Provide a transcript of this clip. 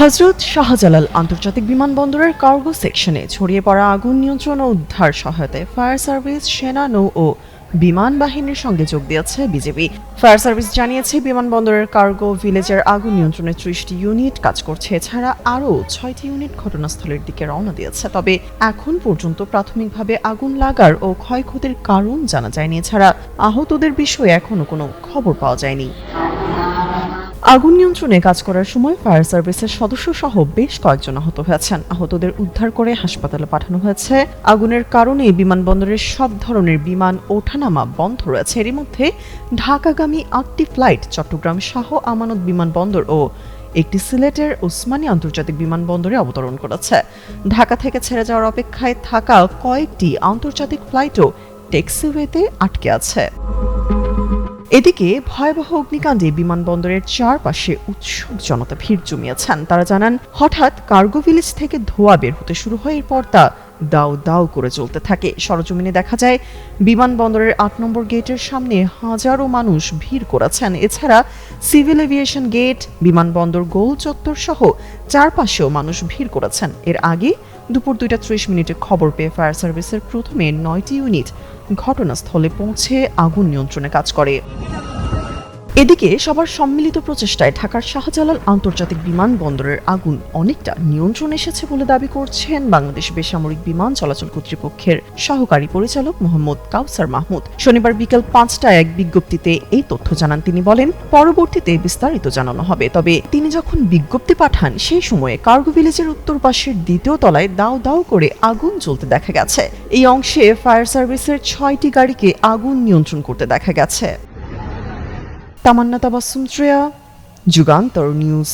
হজরত শাহজালাল আন্তর্জাতিক বিমানবন্দরের কার্গো সেকশনে ছড়িয়ে পড়া আগুন নিয়ন্ত্রণ ও উদ্ধার সহায়তায় ফায়ার সার্ভিস, সেনা, নৌ ও বিমান বাহিনীর সঙ্গে যোগ দিয়েছে বিজেপি। ফায়ার সার্ভিস জানিয়েছে, বিমানবন্দরের কার্গো ভিলেজের আগুন নিয়ন্ত্রণে ত্রিশটি ইউনিট কাজ করছে। এছাড়া আরও ছয়টি ইউনিট ঘটনাস্থলের দিকে রওনা দিয়েছে। তবে এখন পর্যন্ত প্রাথমিকভাবে আগুন লাগার ও ক্ষয়ক্ষতির কারণ জানা যায়নি। এছাড়া আহতদের বিষয়ে এখনও কোনো খবর পাওয়া যায়নি। আগুন নিয়ন্ত্রণে কাজ করার সময় ফায়ার সার্ভিসের সদস্য সহ বেশ কয়েকজন আহত হয়েছেন। আহতদের উদ্ধার করে হাসপাতালে পাঠানো হয়েছে। আগুনের কারণে বিমানবন্দরের সব ধরনের বিমান ওঠানামা বন্ধ রয়েছে। এরই মধ্যে ঢাকাগামী আটটি ফ্লাইট চট্টগ্রাম শাহ আমানত বিমানবন্দর ও একটি সিলেটের ওসমানী আন্তর্জাতিক বিমানবন্দরে অবতরণ করেছে। ঢাকা থেকে ছেড়ে যাওয়ার অপেক্ষায় থাকা কয়েকটি আন্তর্জাতিক ফ্লাইটও টেক্সিওয়েতে আটকে আছে। এদিকে ভয়াবহ অগ্নিকাণ্ডে বিমানবন্দরের চারপাশে উৎসুক জনতা ভিড় জমিয়েছেন। তারা জানান, হঠাৎ কার্গো ভিলেজ থেকে ধোঁয়া বের হতে শুরু হয়, এরপর তা দাও দাও করে চলতে থাকে। সরজমিনে দেখা যায়, বিমানবন্দরের আট নম্বর গেটের সামনে হাজারো মানুষ ভিড় করেছেন। এছাড়া সিভিল এভিয়েশন গেট, বিমানবন্দর গোল চত্বর সহ চারপাশেও মানুষ ভিড় করেছেন। এর আগে দুপুর দুইটা ত্রিশ মিনিটে খবর পেয়ে ফায়ার সার্ভিসের প্রথমে নয়টি ইউনিট ঘটনাস্থলে পৌঁছে আগুন নিয়ন্ত্রণে কাজ করে। এদিকে সবার সম্মিলিত প্রচেষ্টায় ঢাকার শাহজালাল আন্তর্জাতিক বিমানবন্দরের আগুন অনেকটা নিয়ন্ত্রণ এসেছে বলে দাবি করছেন বাংলাদেশ বেসামরিক বিমান চলাচল কর্তৃপক্ষের সহকারী পরিচালক মোহাম্মদ কাউসার মাহমুদ। শনিবার বিকেল পাঁচটায় এক বিজ্ঞপ্তিতে এই তথ্য জানান তিনি বলেন, পরবর্তীতে বিস্তারিত জানানো হবে। তবে তিনি যখন বিজ্ঞপ্তি পাঠান, সেই সময়ে কার্গো ভিলেজের উত্তর পাশের দ্বিতীয় তলায় দাও দাও করে আগুন জ্বলতে দেখা গেছে। এই অংশে ফায়ার সার্ভিসের ছয়টি গাড়িকে আগুন নিয়ন্ত্রণ করতে দেখা গেছে। তামান্না তাবাসুম শ্রেয়া যুগান্তর নিউজ।